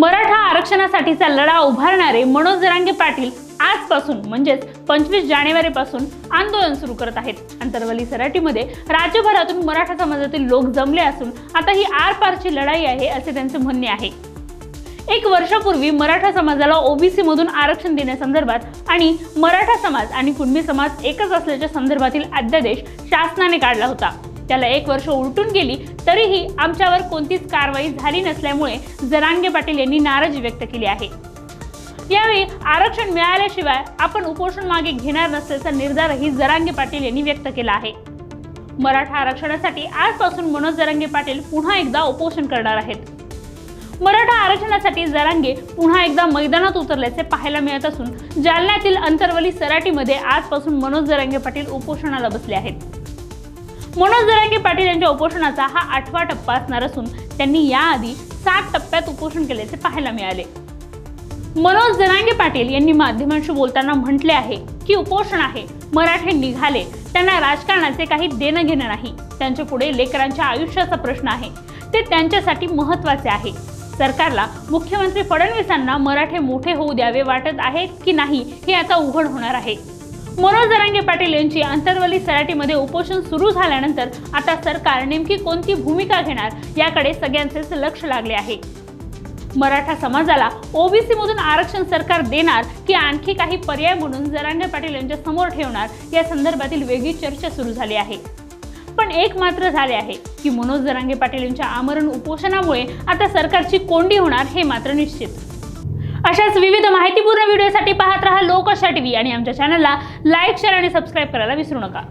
मराठा आरक्षणासाठीचा लढा उभारणारे मनोज जरांगे पाटील आजपासून म्हणजेच पंचवीस जानेवारीपासून आंदोलन सुरू करत आहेत. अंतरवली सराटीमध्ये राज्यभरातून मराठा समाजातील लोक जमले असून आता ही आरपारची लढाई आहे असे त्यांचे म्हणणे आहे. एक वर्षापूर्वी मराठा समाजाला ओबीसी मधून आरक्षण देण्यासंदर्भात आणि मराठा समाज आणि कुणबी समाज एकच असल्याच्या संदर्भातील अध्यादेश शासनाने काढला होता. त्याला एक वर्ष उलटून गेली तरीही आमच्यावर कोणतीच कारवाई झाली नसल्यामुळे जरांगे पाटील यांनी नाराजी व्यक्त केली आहे. यावेळी आरक्षण मिळाल्याशिवाय आपण उपोषण मागे घेणार नसल्याचा निर्धारही जरांगे पाटील यांनी व्यक्त केला आहे. मराठा आरक्षणासाठी आजपासून मनोज जरांगे पाटील पुन्हा एकदा उपोषण करणार आहेत. मराठा आरक्षणासाठी जरांगे पुन्हा एकदा मैदानात उतरल्याचे पाहायला मिळत असून जालन्यातील अंतरवली सराटीमध्ये आजपासून मनोज जरांगे पाटील उपोषणाला बसले आहेत. मनोज जरांगे पाटील यांच्या उपोषणाचा हा आठवा टप्पा असणार असून त्यांनी याआधी सात टप्प्यात उपोषण केल्याचे पाहायला मिळाले. मनोज जरांगे पाटील यांनी माध्यमांशी बोलताना म्हटले आहे की उपोषण आहे मराठे निघाले त्यांना राजकारणाचे काही देणं घेणं नाही त्यांच्या पुढे लेकरांच्या आयुष्याचा प्रश्न आहे ते त्यांच्यासाठी महत्त्वाचे आहे. सरकारला मुख्यमंत्री फडणवीसांना मराठे मोठे होऊ द्यावे वाटत आहे की नाही हे आता उघड होणार आहे. मनोज जरांगे पाटील यांची आंतरवली सराटीमध्ये उपोषण सुरू झाल्यानंतर आता सरकार नेमकी कोणती भूमिका घेणार याकडे सगळ्यांचेच लक्ष लागले आहे. मराठा समाजाला ओबीसी मधून आरक्षण सरकार देणार की आणखी काही पर्याय म्हणून जरांगे पाटील यांच्या समोर ठेवणार या संदर्भातील वेगळी चर्चा सुरू झाली आहे. पण एक मात्र झाले आहे की मनोज जरांगे पाटील यांच्या आमरण उपोषणामुळे आता सरकारची कोंडी होणार हे मात्र निश्चित. अशाच विविध माहितीपूर्ण व्हिडिओसाठी पाहत राहा लोकशा टीव्ही आणि आमच्या चॅनलला लाईक शेअर आणि सबस्क्राईब करायला विसरू नका.